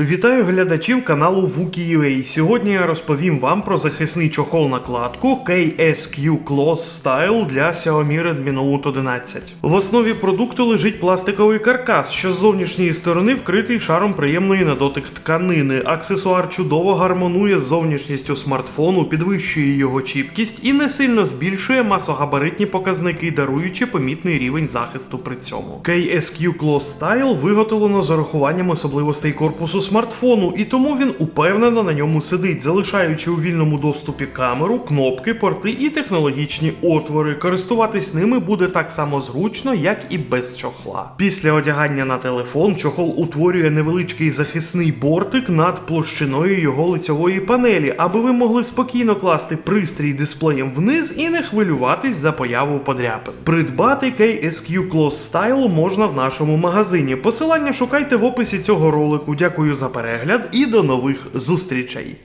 Вітаю глядачів каналу Wookie.ua. Сьогодні я розповім вам про захисний чохол накладку KSQ Close Style для Xiaomi Redmi Note 11. В основі продукту лежить пластиковий каркас, що з зовнішньої сторони вкритий шаром приємної на дотик тканини. Аксесуар чудово гармонує з зовнішністю смартфону, підвищує його чіпкість і не сильно збільшує масогабаритні показники, даруючи помітний рівень захисту при цьому. KSQ Close Style виготовлено з урахуванням особливостей корпусу смартфону, і тому він упевнено на ньому сидить, залишаючи у вільному доступі камеру, кнопки, порти і технологічні отвори. Користуватись ними буде так само зручно, як і без чохла. Після одягання на телефон чохол утворює невеличкий захисний бортик над площиною його лицьової панелі, аби ви могли спокійно класти пристрій дисплеєм вниз і не хвилюватись за появу подряпин. Придбати KSQ Close Style можна в нашому магазині. Посилання шукайте в описі цього ролику. Дякую за перегляд і до нових зустрічей.